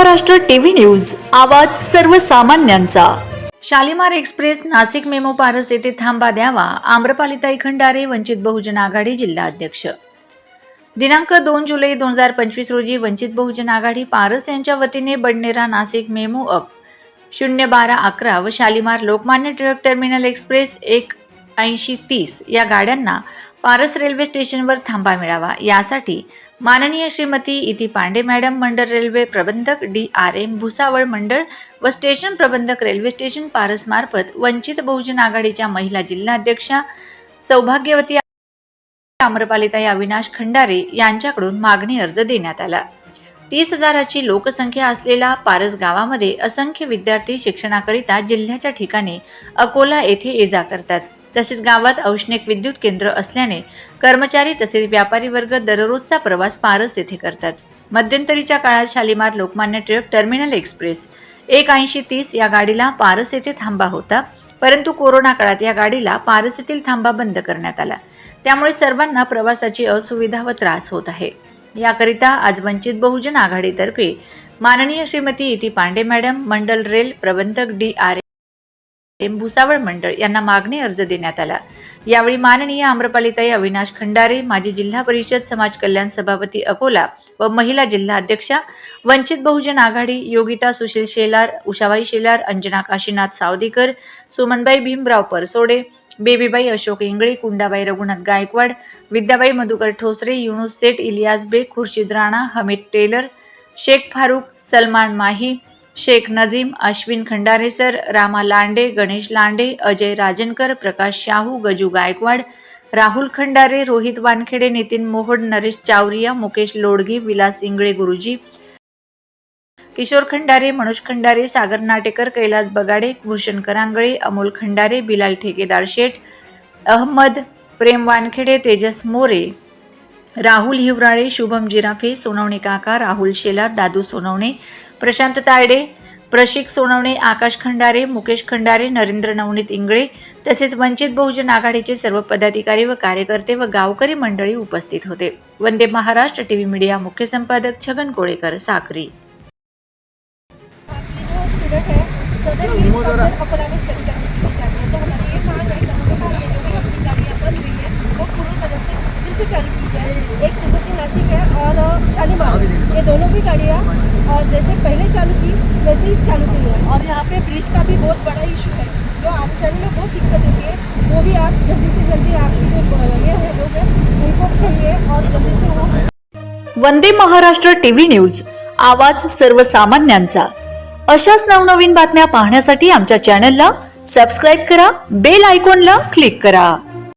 Maharashtra TV news आवाज सर्वसामान्यांचा. Shalimar express Nashik memo Paras येथे थांबा द्यावा आम्रपालिताई खंडारे वंचित बहुजन आघाडी जिल्हा अध्यक्ष. दिनांक दोन जुलै दोन हजार पंचवीस रोजी वंचित बहुजन आघाडी पारस यांच्या वतीने बडनेरा नाशिक मेमो अप शून्य बारा अकरा व शालिमार लोकमान्य टिळक टर्मिनल एक्सप्रेस एक ऐंशी तीस या गाड्यांना पारस रेल्वे स्टेशनवर थांबा मिळावा. यासाठी माननीय श्रीमती इति पांडे मॅडम मंडळ रेल्वे प्रबंधक डी आर एम भुसावळ मंडळ व स्टेशन प्रबंधक रेल्वे स्टेशन पारसमार्फत वंचित बहुजन आघाडीच्या महिला जिल्हाध्यक्षा सौभाग्यवती आम्रपालिताई अविनाश खंडारे यांच्याकडून मागणी अर्ज देण्यात आला. तीस हजाराची लोकसंख्या असलेल्या पारस गावामध्ये असंख्य विद्यार्थी शिक्षणाकरिता जिल्ह्याच्या ठिकाणी अकोला येथे ये जा करतात. तसेच गावात औष्णिक विद्युत केंद्र असल्याने कर्मचारी तसेच व्यापारी वर्ग दररोजचा प्रवास पारस येथे करतात. मध्यंतरीच्या काळात शालिमार लोकमान्य टिळक टर्मिनल एक्सप्रेस एक ऐंशी तीस या गाडीला पारस येथे थांबा होता परंतु कोरोना काळात या गाडीला पारस येथील थांबा बंद करण्यात आला. त्यामुळे सर्वांना प्रवासाची असुविधा व त्रास होत आहे. याकरिता आज वंचित बहुजन आघाडीतर्फे माननीय श्रीमती इति पांडे मॅडम मंडल रेल प्रबंधक डी आर एम भुसावळ मंडळ यांना मागणी अर्ज देण्यात आला. यावेळी माननीय आम्रपालिताई अविनाश खंडारे माजी जिल्हा परिषद समाज कल्याण सभापती अकोला व महिला जिल्हा अध्यक्षा वंचित बहुजन आघाडी योगिता सुशील शेलार उषाबाई शेलार अंजना काशीनाथ सावदेकर सुमनबाई भीमराव परसोडे बेबीबाई अशोक इंगळे कुंडाबाई रघुनाथ गायकवाड विद्याबाई मधुकर ठोसरे युनुस सेठ इलियास बेग खुर्शीद राणा हमीद टेलर शेख फारूक सलमान माही शेख नजीम अश्विन खंडारे सर रामा लांडे गणेश लांडे अजय राजनकर प्रकाश शाहू गजू गायकवाड राहुल खंडारे रोहित वानखेडे नितीन मोहोड नरेश चावरिया मुकेश लोडगे विलास इंगळे गुरुजी किशोर खंडारे मनोज खंडारे सागर नाटेकर कैलास बगाडे भूषण करांगळे अमोल खंडारे बिलाल ठेकेदार शेठ अहमद प्रेम वानखेडे तेजस मोरे राहुल हिवराळे शुभम जिराफे सोनवणे काका राहुल शेलार दादू सोनवणे प्रशांत तायडे प्रशिक सोनवणे आकाश खंडारे मुकेश खंडारे नरेंद्र नवनीत इंगळे तसेच वंचित बहुजन आघाडीचे सर्व पदाधिकारी व कार्यकर्ते व गावकरी मंडळी उपस्थित होते. वंदे महाराष्ट्र टीव्ही मीडिया मुख्य संपादक छगन कोळेकर साक्री जो स्टूडेंट है सदर ही सदर अकोला में स्टडी करने के लिए जाते हैं तो हमारी ये मांग है कम्युनिटी में जो भी अपनी गाड़ियाँ बंद हुई है वो पूरी तरह से फिर से चालू की जाए एक सुबह नासिक है और शालीमार ये दोनों भी गाड़ियाँ और जैसे पहले चालू थी वैसे ही चालू की है और यहाँ पे ब्रिज का भी बहुत बड़ा इशू है। जो आने जाने में बहुत दिक्कत होती है वो भी आप जल्दी से जल्दी आपकी जो ये है लोग हैं उनको कहिए और जल्दी से वो वंदे महाराष्ट्र टीव्ही न्यूज आवाज सर्वसामान्यांचा. अशाच नवनवीन बातम्या पाहण्यासाठी आमच्या चॅनलला सबस्क्राईब करा बेल आयकॉनला क्लिक करा.